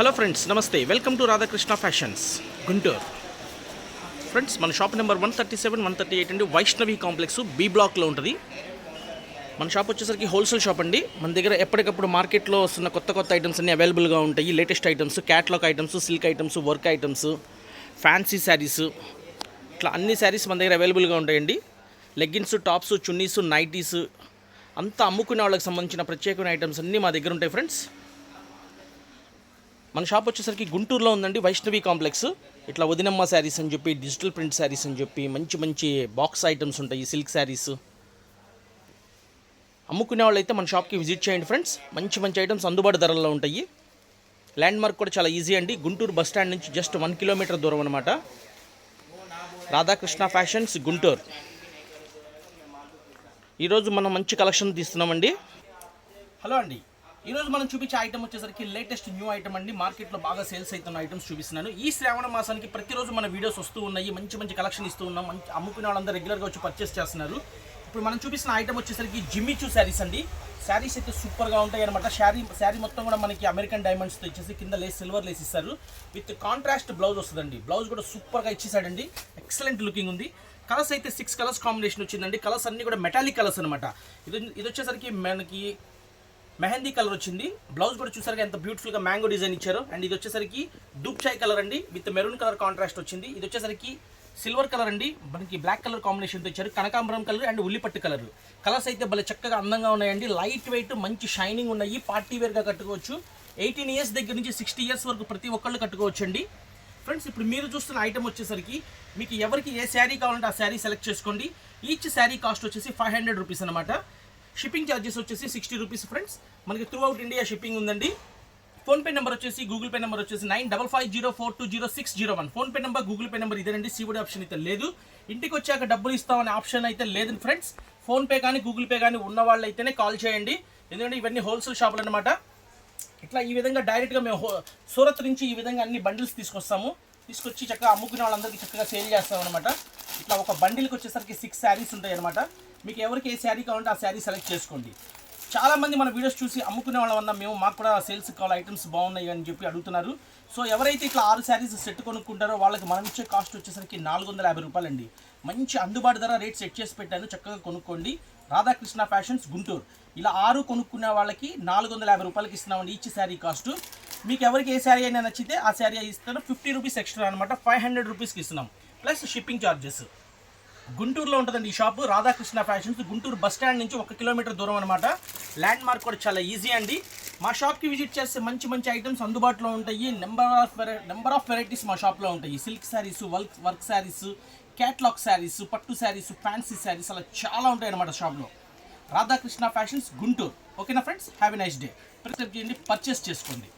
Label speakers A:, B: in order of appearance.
A: Hello friends నమస్తే. Welcome to Radhakrishna fashions Guntur. Friends మన shop number one thirty seven one thirty eight అండి. Vaishnavi complex B బ్లాక్లో ఉంటుంది. మన షాప్ వచ్చేసరికి హోల్సేల్ షాప్ అండి. మన దగ్గర ఎప్పటికప్పుడు మార్కెట్లో వస్తున్న కొత్త కొత్త ఐటమ్స్ అన్ని అవైలబుల్గా ఉంటాయి. Latest items catalogue items silk items work items fancy sarees ఇట్లా అన్ని శారీస్ మన దగ్గర అవైలబుల్గా ఉంటాయండి. లెగ్గిన్స్ టాప్స్ చున్నీస్ నైటీస్ అంతా అమ్ముకునే వాళ్ళకి సంబంధించిన ప్రత్యేకమైన ఐటమ్స్ అన్నీ మా దగ్గర ఉంటాయి ఫ్రెండ్స్ మన షాప్ వచ్చేసరికి గుంటూరులో ఉందండి వైష్ణవి కాంప్లెక్స్. ఇట్లా వదినమ్మ శారీస్ అని చెప్పి డిజిటల్ ప్రింట్ శారీస్ అని చెప్పి మంచి మంచి బాక్స్ ఐటమ్స్ ఉంటాయి సిల్క్ శారీస్. అమ్ముకునే వాళ్ళైతే మన షాప్కి విజిట్ చేయండి ఫ్రెండ్స్ మంచి మంచి ఐటమ్స్ అందుబాటు ధరల్లో ఉంటాయి. ల్యాండ్ మార్క్ కూడా చాలా ఈజీ అండి. గుంటూరు బస్ స్టాండ్ నుంచి జస్ట్ వన్ కిలోమీటర్ దూరం అనమాట రాధాకృష్ణ ఫ్యాషన్స్ గుంటూరు. ఈరోజు మనం మంచి కలెక్షన్ తీస్తున్నామండి. హలో అండి. ఈరోజు మనం చూపించే ఐటమ్ వచ్చేసరికి లేటెస్ట్ న్యూ ఐటమ్ అండి. మార్కెట్లో బాగా సేల్స్ అవుతున్న ఐటమ్స్ చూపిస్తున్నాను. ఈ శ్రావణ మాసానికి ప్రతిరోజు మన వీడియోస్ వస్తూ ఉన్నాయి. మంచి మంచి కలెక్షన్ ఇస్తూ ఉన్నాం. మంచి అమ్ముకునే వాళ్ళందరూ రెగ్యులర్గా వచ్చి పర్చేస్ చేస్తున్నారు. ఇప్పుడు మనం చూపిస్తున్న ఐటమ్ వచ్చేసరికి జిమ్మిచూ శారీస్ అండి. శారీస్ అయితే సూపర్గా ఉంటాయి అనమాట శారీ శారీ మొత్తం కూడా మనకి అమెరికన్ డైమండ్స్తో ఇచ్చేసి కింద లేస్ సిల్వర్ లేస్ ఇస్తారు. విత్ కాంట్రాస్ట్ బ్లౌజ్ వస్తుందండి. బ్లౌజ్ కూడా సూపర్గా ఇచ్చేసాడండి. ఎక్సలెంట్ లుకింగ్ ఉంది. కలర్స్ అయితే సిక్స్ కలర్స్ కాంబినేషన్ వచ్చిందండి. కలర్స్ అన్ని కూడా మెటాలిక్ కలర్స్ అనమాట ఇది ఇది వచ్చేసరికి మనకి మెహందీ కలర్ వచ్చింది. బ్లౌజ్ కూడా చూసారుగా ఎంత బ్యూటిఫుల్గా మ్యాంగో డిజైన్ ఇచ్చారు. అండ్ ఇది వచ్చేసరికి దూప్చాయ్ కలర్ అండి. విత్ మెరూన్ కలర్ కాంట్రాస్ట్ వచ్చింది. ఇది వచ్చేసరికి సిల్వర్ కలర్ అండి. మనకి బ్లాక్ కలర్ కాంబినేషన్తో ఇచ్చారు. కనకాంబరం కలర్ అండ్ ఉల్లిపట్టు కలర్ కలర్స్ అయితే భలే చక్కగా అందంగా ఉన్నాయండి. లైట్ వెయిట్ మంచి షైనింగ్ ఉన్నాయి. పార్టీ వేర్గా కట్టుకోవచ్చు. ఎయిటీన్ ఇయర్స్ దగ్గర నుంచి సిక్స్టీ ఇయర్స్ వరకు ప్రతి ఒక్కళ్ళు కట్టుకోవచ్చు అండి ఫ్రెండ్స్ ఇప్పుడు మీరు చూస్తున్న ఐటమ్ వచ్చేసరికి మీకు ఎవరికి ఏ శారీ కావాలంటే ఆ శారీ సెలెక్ట్ చేసుకోండి. ఈచ్ శారీ కాస్ట్ వచ్చేసి ఫైవ్ హండ్రెడ్ రూపీస్ అనమాట షిప్పింగ్ ఛార్జెస్ వచ్చేసి సిక్స్టీ రూపీస్ ఫ్రెండ్స్ మనకి త్రూ అవుట్ ఇండియా షిప్పింగ్ ఉందండి ఫోన్పే నెంబర్ వచ్చేసి గూగుల్ పే నెంబర్ వచ్చేసి nine double five zero four two zero six zero one PhonePe number Google Pay number ఇదేనండి. సీవుడి option అయితే లేదు. ఇంటికి వచ్చాక డబ్బులు ఇస్తామనే ఆప్షన్ అయితే లేదు ఫ్రెండ్స్ ఫోన్పే కానీ గూగుల్ పే కానీ ఉన్న వాళ్ళు అయితేనే కాల్ చేయండి. ఎందుకంటే ఇవన్నీ హోల్సేల్ షాపులు అనమాట ఇట్లా ఈ విధంగా డైరెక్ట్గా మేము సూరత్ నుంచి ఈ విధంగా అన్ని బండిల్స్ తీసుకొస్తాము. తీసుకొచ్చి చక్కగా అమ్ముకునే వాళ్ళందరికీ చక్కగా సేల్ చేస్తాం అనమాట ఇట్లా ఒక బండిల్కి వచ్చేసరికి సిక్స్ శారీస్ ఉంటాయి అనమాట మీకు ఎవరికి ఏ శారీ కావాలంటే ఆ శారీ సెలెక్ట్ చేసుకోండి. చాలామంది మన వీడియోస్ చూసి అమ్ముకునే వాళ్ళ వల్ల మేము మాకు కూడా సేల్స్ కావాలి ఐటమ్స్ బాగున్నాయి అని చెప్పి అడుగుతున్నారు. సో ఎవరైతే ఇట్లా ఆరు శారీస్ సెట్ కొనుక్కుంటారో వాళ్ళకి మనం ఇచ్చే కాస్ట్ వచ్చేసరికి నాలుగు వందల యాభై రూపాయలండి. మంచి అందుబాటు ధర రేట్ సెట్ చేసి పెట్టాను చక్కగా కొనుక్కోండి. రాధాకృష్ణ ఫ్యాషన్స్ గుంటూరు. ఇలా ఆరు కొనుక్కునే వాళ్ళకి నాలుగు వందల యాభై రూపాయలకి ఇస్తున్నామండి ఈచ్ శారీ కాస్ట్ మీకు ఎవరికి ఏ శారీ అయినా నచ్చితే ఆ శారీ ఇస్తాను. ఫిఫ్టీ రూపీస్ ఎక్స్ట్రా అనమాట ఫైవ్ హండ్రెడ్ రూపీస్కి ఇస్తున్నాం. ప్లస్ షిప్పింగ్ ఛార్జెస్ గుంటూరులో ఉంటుందండి ఈ shop. Radhakrishna fashions. Guntur bus stand నుంచి ఒక కిలోమీటర్ దూరం అనమాట ల్యాండ్ మార్క్ కూడా చాలా ఈజీ అండి. మా షాప్కి విజిట్ చేస్తే మంచి మంచి ఐటమ్స్ అందుబాటులో ఉంటాయి. Number of number of varieties మా షాప్లో ఉంటాయి. Silk sarees work work sarees catalogue sarees పట్టు శారీస్ ఫ్యాన్సీ శారీస్ అలా చాలా ఉంటాయి అనమాట షాప్లో రాధాకృష్ణ ఫ్యాషన్స్ గుంటూరు. ఓకేనా friends have a nice day precept చేయండి పర్చేస్ చేసుకోండి.